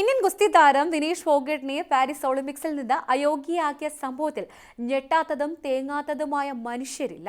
Indian ഗുസ്തി താരം Vineesh ഫോഗട്ടിനെ Paris ഒളിമ്പിക്സിൽ നിന്ന് അയോഗ്യയാക്കിയ സംഭവത്തിൽ ഞെട്ടാത്തതും തേങ്ങാത്തതുമായ മനുഷ്യരില്ല.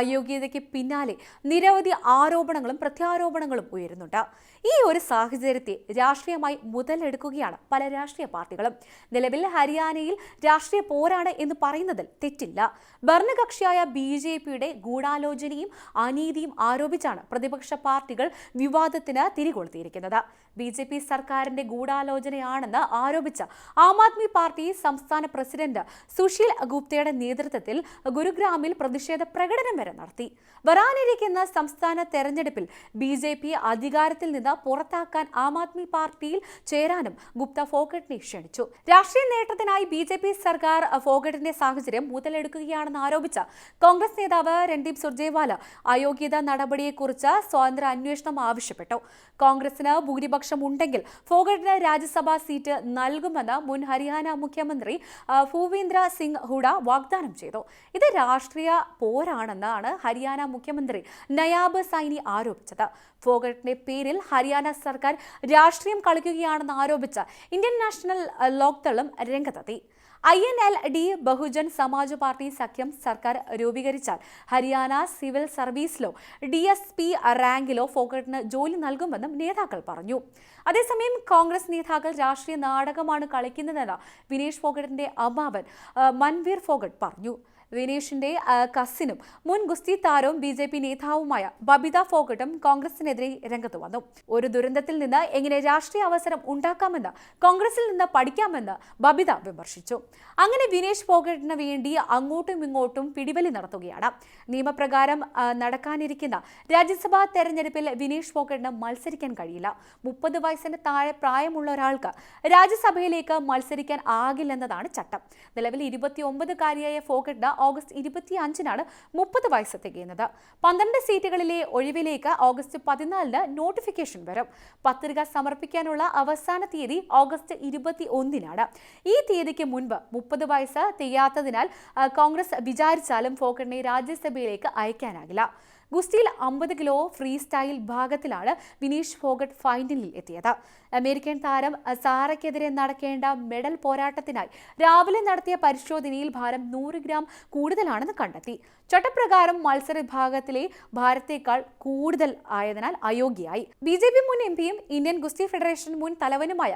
അയോഗ്യതയ്ക്ക് പിന്നാലെ നിരവധി ആരോപണങ്ങളും പ്രത്യാരോപണങ്ങളും ഉയരുന്നുണ്ട്. ഈ ഒരു സാഹചര്യത്തെ രാഷ്ട്രീയമായി മുതലെടുക്കുകയാണ് പല രാഷ്ട്രീയ പാർട്ടികളും. നിലവിൽ ഹരിയാനയിൽ രാഷ്ട്രീയ പോരാണ് എന്ന് പറയുന്നതിൽ തെറ്റില്ല. ഭരണകക്ഷിയായ ബി ജെ പിയുടെ ഗൂഢാലോചനയും അനീതിയും ആരോപിച്ചാണ് പ്രതിപക്ഷ പാർട്ടികൾ വിവാദത്തിന് തിരികൊളുത്തിയിരിക്കുന്നത്. ബി ജെ പി സർക്കാരിന്റെ ഗൂഢാലോചനയാണെന്ന് ആരോപിച്ച ആം ആദ്മി പാർട്ടി സംസ്ഥാന പ്രസിഡന്റ് സുശീൽ ഗുപ്തയുടെ നേതൃത്വത്തിൽ ഗുരുഗ്രാമിൽ പ്രതിഷേധ പ്രകടനം വരെ നടത്തി. വരാനിരിക്കുന്ന സംസ്ഥാന തെരഞ്ഞെടുപ്പിൽ ബി ജെ പി അധികാരത്തിൽ നിന്ന് പുറത്താക്കാൻ ആം ആദ്മി പാർട്ടിയിൽ ചേരാനും ഗുപ്ത ഫോഗട്ടിനെ ക്ഷണിച്ചു. രാഷ്ട്രീയ നേട്ടത്തിനായി ബി ജെ പി സർക്കാർ ഫോഗട്ടിന്റെ സാഹചര്യം മുതലെടുക്കുകയാണെന്ന് ആരോപിച്ച കോൺഗ്രസ് നേതാവ് രൺദീപ് സുർജേവാല അയോഗ്യത നടപടിയെക്കുറിച്ച് സ്വതന്ത്ര അന്വേഷണം ആവശ്യപ്പെട്ടു. കോൺഗ്രസിന് ഭൂരിപക്ഷം ഉണ്ടെങ്കിൽ ഫോഗട്ടിന് രാജ്യസഭാ സീറ്റ് നൽകുമെന്ന് മുൻ ഹരിയാന മുഖ്യമന്ത്രി ഭൂവീന്ദ്ര സിംഗ് ഹുഡ വാഗ്ദാനം ചെയ്തു. ഇത് രാഷ്ട്രീയ പോരാണെന്നാണ് ഹരിയാന മുഖ്യമന്ത്രി നയാബ് സൈനി ആരോപിച്ചത്. ഫോഗട്ടിന്റെ പേരിൽ ഹരിയാന സർക്കാർ രാഷ്ട്രീയം കളിക്കുകയാണെന്ന് ആരോപിച്ച ഇന്ത്യൻ നാഷണൽ ലോക്ദളും രംഗത്തെത്തി. I N L D Bahujan Samaj party സഖ്യം സർക്കാർ രൂപീകരിച്ചാൽ ഹരിയാന സിവിൽ സർവീസിലോ ഡി എസ് പി റാങ്കിലോ ഫോക്കറ്റിന് ജോലി നൽകുമെന്നും നേതാക്കൾ പറഞ്ഞു. അതേസമയം കോൺഗ്രസ് നേതാക്കൾ രാഷ്ട്രീയ നാടകമാണ് കളിക്കുന്നതെന്ന് വിനേഷ് ഫോഗട്ടിന്റെ അമ്മാവൻ മൻവീർ ഫോഗട്ട് പറഞ്ഞു. വിനേഷിന്റെ കസിനും മുൻ ഗുസ്തി താരവും ബി ജെ പി നേതാവുമായ ബബിത ഫോഗട്ടും കോൺഗ്രസിനെതിരെ രംഗത്ത് വന്നു. ഒരു ദുരന്തത്തിൽ നിന്ന് എങ്ങനെ രാഷ്ട്രീയ അവസരം ഉണ്ടാക്കാമെന്ന് കോൺഗ്രസിൽ നിന്ന് പഠിക്കാമെന്ന് ബബിത വിമർശിച്ചു. അങ്ങനെ വിനേഷ് ഫോഗട്ടിന് വേണ്ടി അങ്ങോട്ടും ഇങ്ങോട്ടും പിടിവലി നടത്തുകയാണ്. നിയമപ്രകാരം നടക്കാനിരിക്കുന്ന രാജ്യസഭാ തെരഞ്ഞെടുപ്പിൽ വിനേഷ് ഫോഗട്ടിന് മത്സരിക്കാൻ കഴിയില്ല. മുപ്പത് വയസ്സിന് താഴെ പ്രായമുള്ള ഒരാൾക്ക് രാജ്യസഭയിലേക്ക് മത്സരിക്കാൻ ആകില്ലെന്നതാണ് ചട്ടം. നിലവിൽ ഇരുപത്തിയൊമ്പതുകാരിയായ ഫോഗട്ടിന് ഓഗസ്റ്റ് ഇരുപത്തി അഞ്ചിനാണ് മുപ്പത് വയസ്സ് തികയുന്നത്. പന്ത്രണ്ട് സീറ്റുകളിലെ ഒഴിവിലേക്ക് ഓഗസ്റ്റ് പതിനാലിന് നോട്ടിഫിക്കേഷൻ വരും. പത്രിക സമർപ്പിക്കാനുള്ള അവസാന തീയതി ഓഗസ്റ്റ് ഇരുപത്തി ഒന്നിനാണ് ഈ തീയതിക്ക് മുൻപ് മുപ്പത് വയസ്സ് തികയാത്തതിനാൽ കോൺഗ്രസ് വിചാരിച്ചാലും ഫോക്കറിനെ രാജ്യസഭയിലേക്ക് അയക്കാനാകില്ല. ഗുസ്തിയിൽ അമ്പത് കിലോ ഫ്രീ സ്റ്റൈൽ ഭാഗത്തിലാണ് വിനീഷ് ഫോഗട്ട് ഫൈനലിൽ എത്തിയത്. അമേരിക്കൻ താരം സാറയ്ക്കെതിരെ നടക്കേണ്ട മെഡൽ പോരാട്ടത്തിനായി രാവിലെ നടത്തിയ പരിശോധനയിൽ ഭാരം നൂറ് ഗ്രാം കൂടുതലാണെന്ന് കണ്ടെത്തി. ചട്ടപ്രകാരം മത്സര വിഭാഗത്തിലെ ഭാരത്തേക്കാൾ കൂടുതൽ ആയതിനാൽ അയോഗ്യയായി. ബി ജെ പി മുൻ എം പിയും ഇന്ത്യൻ ഗുസ്തി ഫെഡറേഷൻ മുൻ തലവനുമായ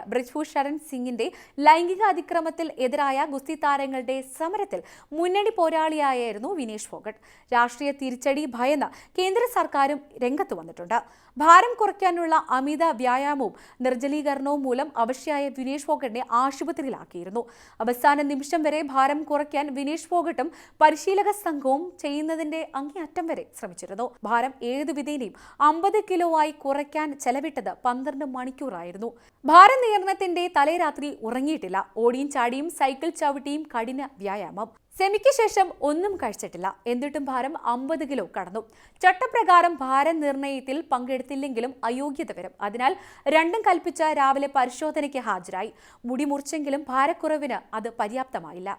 ശരൺ സിംഗിന്റെ ലൈംഗിക അതിക്രമത്തിൽ എതിരായ ഗുസ്തി താരങ്ങളുടെ സമരത്തിൽ മുന്നണി പോരാളിയായിരുന്നു വിനേഷ് ഫോഗട്ട്. രാഷ്ട്രീയ തിരിച്ചടി ഭയന്ന് കേന്ദ്ര സർക്കാരും രംഗത്ത് വന്നിട്ടുണ്ട്. ഭാരം കുറയ്ക്കാനുള്ള അമിത വ്യായാമവും നിർജലീകരണവും മൂലം അവശ്യായ വിനേഷ് ഫോഗട്ടിനെ ആശുപത്രിയിലാക്കിയിരുന്നു. അവസാന നിമിഷം വരെ ഭാരം കുറയ്ക്കാൻ വിനേഷ് ഫോഗട്ടും പരിശീലക സംഘവും ചെയ്യുന്നതിന്റെ അങ്ങേയറ്റം വരെ ശ്രമിച്ചിരുന്നു. ഭാരം ഏതു വിധേനയും അമ്പത് കിലോ ആയി കുറയ്ക്കാൻ ചെലവിട്ടത് പന്ത്രണ്ട് മണിക്കൂറായിരുന്നു. ഭാരനിയന്ത്രണത്തിന്റെ തലേരാത്രി ഉറങ്ങിയിട്ടില്ല. ഓടിയും ചാടിയും സൈക്കിൾ ചവിട്ടിയും കഠിന വ്യായാമം. സെമിക്ക് ശേഷം ഒന്നും കഴിച്ചിട്ടില്ല. എന്നിട്ടും ഭാരം അമ്പത് കിലോ കടന്നു. ചട്ടപ്രകാരം ഭാരം നിർണയത്തിൽ പങ്കെടുത്തില്ലെങ്കിലും അയോഗ്യത വരും. അതിനാൽ രണ്ടും കൽപ്പിച്ച രാവിലെ പരിശോധനയ്ക്ക് ഹാജരായി. മുടി മുറിച്ചെങ്കിലും ഭാരക്കുറവിന് അത് പര്യാപ്തമായില്ല.